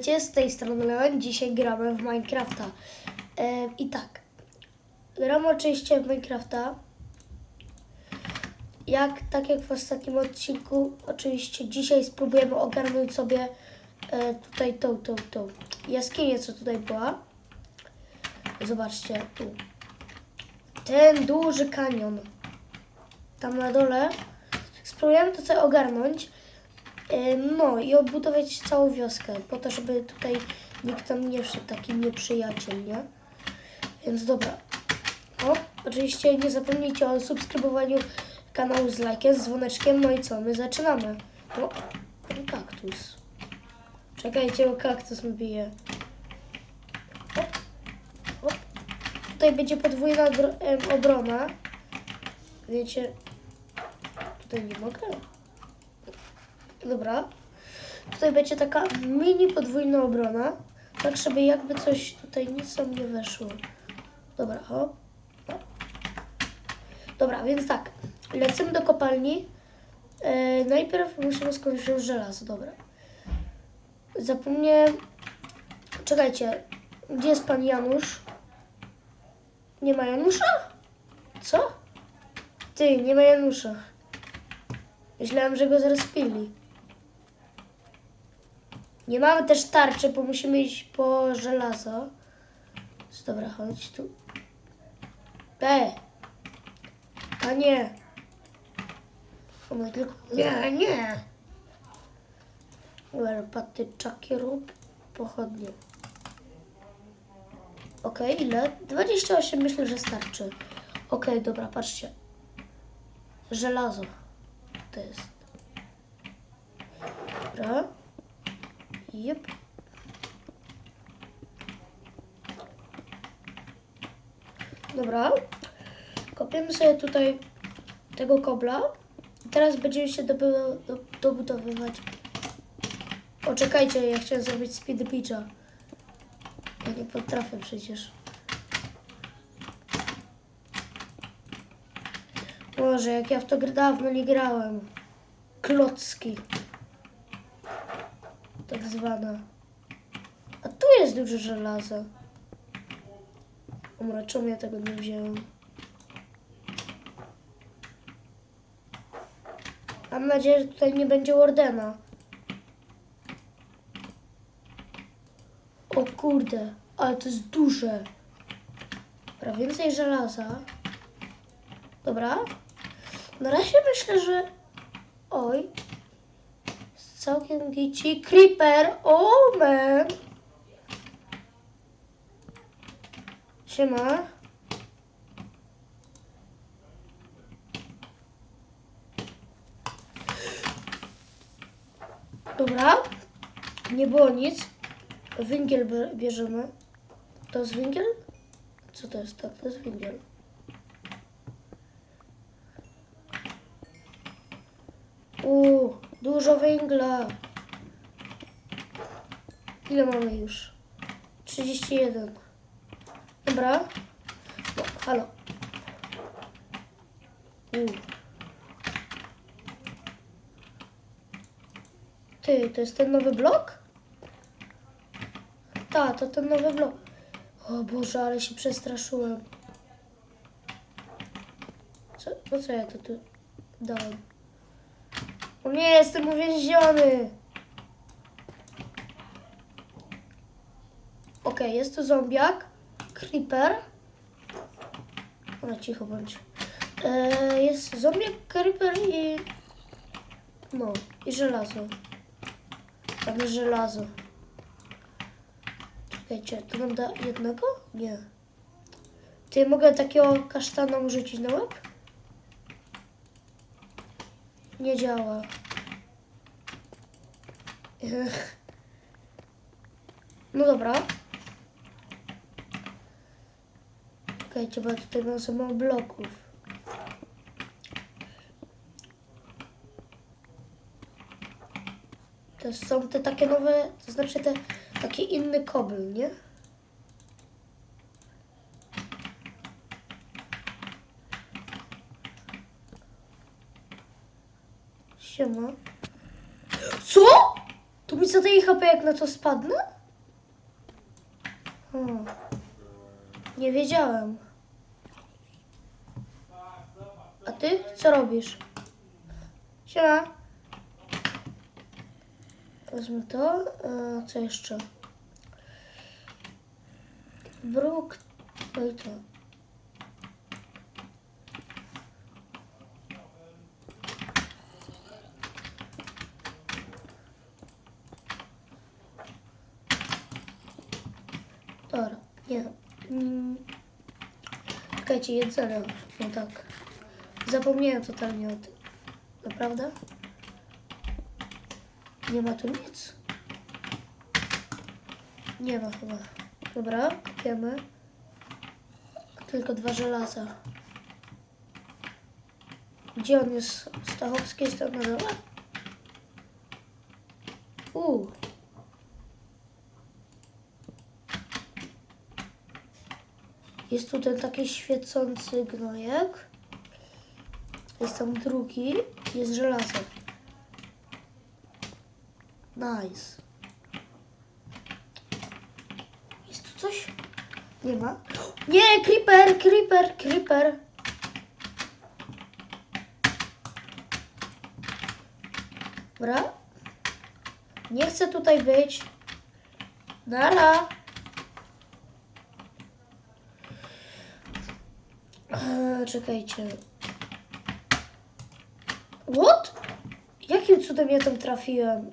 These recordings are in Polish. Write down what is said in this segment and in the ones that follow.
witajcie, z tej strony Leon. Dzisiaj gramy w Minecrafta. E, I tak, gramy oczywiście w Minecrafta. Jak, tak jak w ostatnim odcinku, oczywiście dzisiaj spróbujemy ogarnąć sobie e, tutaj tą, tą, tą jaskinię, co tutaj była. Zobaczcie, tu. Ten duży kanion. Tam na dole. Spróbujemy to sobie ogarnąć. E, No i odbudować całą wioskę, po to, żeby tutaj nikt tam nie wszedł, taki nieprzyjaciel, nie? Więc dobra. O, oczywiście nie zapomnijcie o subskrybowaniu kanału z lajkiem, z dzwoneczkiem, no i co, my zaczynamy. O, ten kaktus. Czekajcie, bo kaktus mi bije. Hop, hop. Tutaj będzie podwójna obrona. Wiecie, tutaj nie mogę. Dobra. Tutaj będzie taka mini podwójna obrona. Tak, żeby jakby coś tutaj nic tam nie weszło. Dobra, o. Dobra, więc tak. Lecimy do kopalni. E, najpierw musimy skończyć żelazo. Dobra. Zapomniałem. Czekajcie. Gdzie jest pan Janusz? Nie ma Janusza? Co? Ty, nie ma Janusza. Myślałem, że go zaraz pili. Nie mamy też tarczy, bo musimy iść po żelazo. Dobra, chodź tu. E! A nie! O mój tylko... Nie, nie! Dobra, patyczaki rób pochodnie. Okej, ile? 28 myślę, że starczy. Okej, dobra, patrzcie. Żelazo. To jest. Dobra. Jep. Dobra. Kopiemy sobie tutaj tego kobla. I teraz będziemy się dobu- do, dobudowywać. O, czekajcie, ja chciałem zrobić speed pitcha. Ja nie potrafię przecież. Boże, jak ja w to dawno nie grałem. Klocki. Tak zwana. A tu jest dużo żelaza. Umra, czemu ja tego nie wziąłem? Mam nadzieję, że tutaj nie będzie Wardena. O kurde, ale to jest duże. Dobra, więcej żelaza. Dobra. Na razie myślę, że... Oj. Całkiem gici. Creeper. O, man. Siema. Dobra. Nie było nic. Węgiel bie- bierzemy. To jest węgiel? Co to jest? Tak, to jest węgiel. Uuu, dużo węgla. Ile mamy już? 31. Dobra. No, halo. Uuu. Ty, to jest ten nowy blok? Tak, to ten nowy blok. O Boże, ale się przestraszyłem. Co, po co ja to tu dałem? Nie, jestem uwięziony! Okej, jest tu zombiak, creeper. O, cicho bądź. E, jest zombiak, creeper i... No, i żelazo. Jest żelazo. Czekajcie, to nam da jednego? Nie. Ty mogę takiego kasztana rzucić na łeb? Nie działa. No dobra. Czekajcie, bo ja tutaj za mało bloków. To są te takie nowe, to znaczy te taki inny kobel, nie? Siema. Co? Tu mi zadaje HP jak na to spadnę? O, nie wiedziałem. A ty co robisz? Siema. Wezmę to. E, co jeszcze? Bruk. No i to. Nie. Mm. Czekajcie, jedzenie. No tak. Zapomniałem totalnie o tym. Naprawdę? Nie ma tu nic. Nie ma chyba. Dobra, kupiemy. Tylko dwa żelaza. Gdzie on jest? Stachowski jest tam na dole? Uuu. Jest tu ten taki świecący gnojek. Jest tam drugi. Jest żelazo. Nice. Jest tu coś? Nie ma. Nie, creeper, creeper, creeper. Dobra. Nie chcę tutaj być. Nara. Eee, czekajcie. What? Jakim cudem ja tam trafiłem?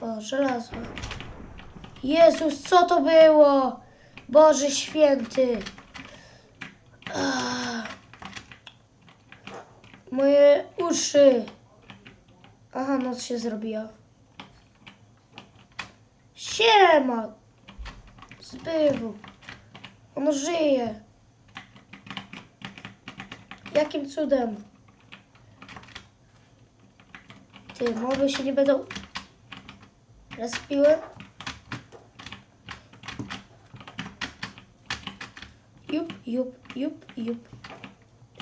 O, żelazo. Jezus, co to było? Boże święty. Moje uszy. Aha, noc się zrobiła. Siema. Zbywu. On żyje. Jakim cudem? Ty, mowy się nie będą respiły? Jup, jup, jup.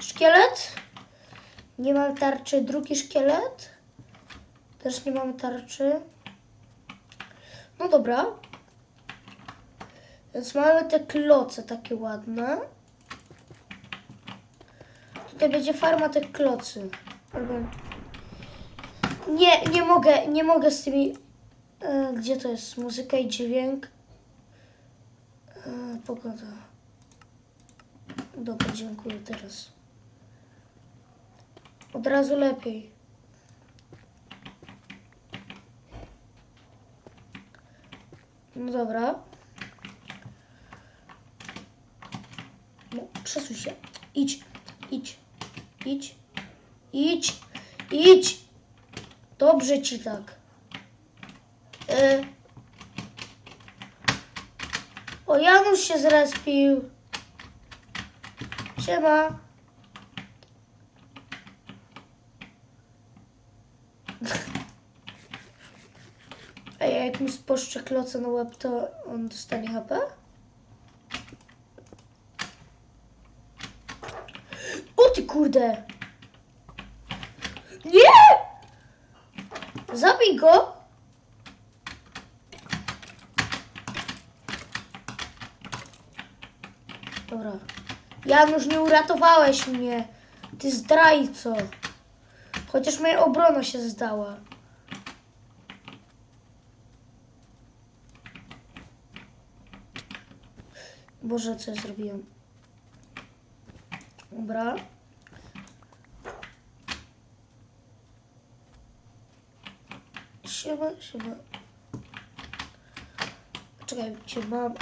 Szkielet? Nie mam tarczy. Drugi szkielet? Też nie mam tarczy. No dobra. Więc mamy te kloce takie ładne. Tutaj będzie farma tych klocy. Albo... Nie, nie mogę, nie mogę z tymi... E, gdzie to jest? Muzyka i dźwięk. E, pogoda. Dobra, dziękuję teraz. Od razu lepiej. No dobra. No, przesuń się. Idź, idź, idź, idź, idź. Dobrze ci tak. Y. O, Janusz się zrespił. Siema. A ja jak mi spuszczę kloce na łeb, to on dostanie HP? O ty kurde! Nie! Zabij go! Dobra. Janusz, nie uratowałeś mnie. Ty zdrajco. Chociaż moja obrona się zdała. Boże, co ja zrobiłem? Dobra. Siema, siema. Czekaj, cię mam